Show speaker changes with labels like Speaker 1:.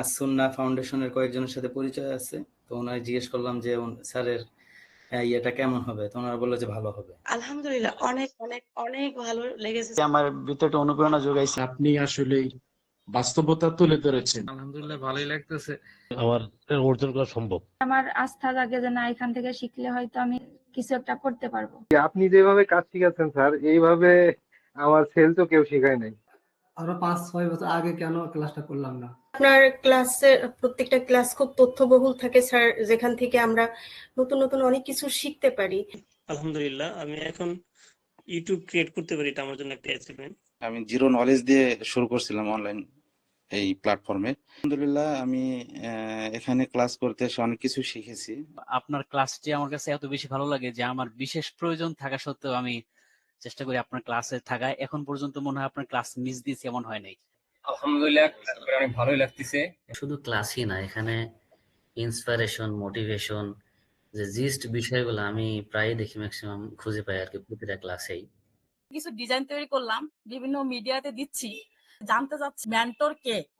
Speaker 1: আসুন্না ফাউন্ডেশনের কয়েকজনের সাথে পরিচয় আছে তো ওনার জিজ্ঞেস করলাম যে স্যারের ইয়েটা কেমন হবে? তো ওনারা বলল যে ভালো হবে।
Speaker 2: আলহামদুলিল্লাহ অনেক অনেক অনেক ভালো লেগেছে।
Speaker 3: আমার ভিতরে একটা অনুপ্রেরণা যোগাইছে।
Speaker 4: আপনি আসলেই বাস্তবতা তুলে ধরেছেন।
Speaker 5: আলহামদুলিল্লাহ ভালোই লাগতেছে।
Speaker 6: আমার অর্জন করা সম্ভব।
Speaker 7: আমার আস্থা জাগে যে না এখান থেকে শিখলে হয়তো আমি কিছু একটা করতে পারব।
Speaker 8: আপনি যেভাবে কাজ শিখাচ্ছেন স্যার এইভাবে আমার সেল তো কেউ শেখায় নাই।
Speaker 9: আরও পাঁচ ছয় বছর আগে কেন ক্লাসটা করলাম না?
Speaker 2: আপনার ক্লাসের প্রত্যেকটা ক্লাস খুব তথ্যবহুল থাকে স্যার যেখান থেকে আমরা নতুন নতুন অনেক কিছু শিখতে পারি।
Speaker 10: আলহামদুলিল্লাহ আমি এখন ইউটিউব ক্রিয়েট করতে পারি এটা আমার জন্য একটা অ্যাচিভমেন্ট
Speaker 11: আমি জিরো নলেজ দিয়ে শুরু করছিলাম অনলাইন এই প্ল্যাটফর্মে আলহামদুলিল্লাহ আমি আহ, এখানে ক্লাস করতে এসে অনেক কিছু শিখেছি।
Speaker 12: আপনার ক্লাসটি আমার কাছে এত বেশি ভালো লাগে যে আমার বিশেষ প্রয়োজন থাকা সত্ত্বেও আমি চেষ্টা করি আপনার ক্লাসে থাকায়। এখন পর্যন্ত মনে হয় আপনার ক্লাস মিস দিয়েছি এমন হয় নাই।
Speaker 5: আলহামদুলিল্লাহ অনেক ভালোই লাগতেছে।
Speaker 13: শুধু ক্লাসই না এখানে ইন্সপিরেশন মোটিভেশন যে জিস্ট বিষয়গুলো আমি প্রায় দেখি ম্যাক্সিমাম খুঁজে পাই আর কি প্রতিটা ক্লাসেই
Speaker 7: কিছু ডিজাইন তৈরি করলাম বিভিন্ন মিডিয়াতে দিচ্ছি জানতে চাচ্ছি মেন্টর কে?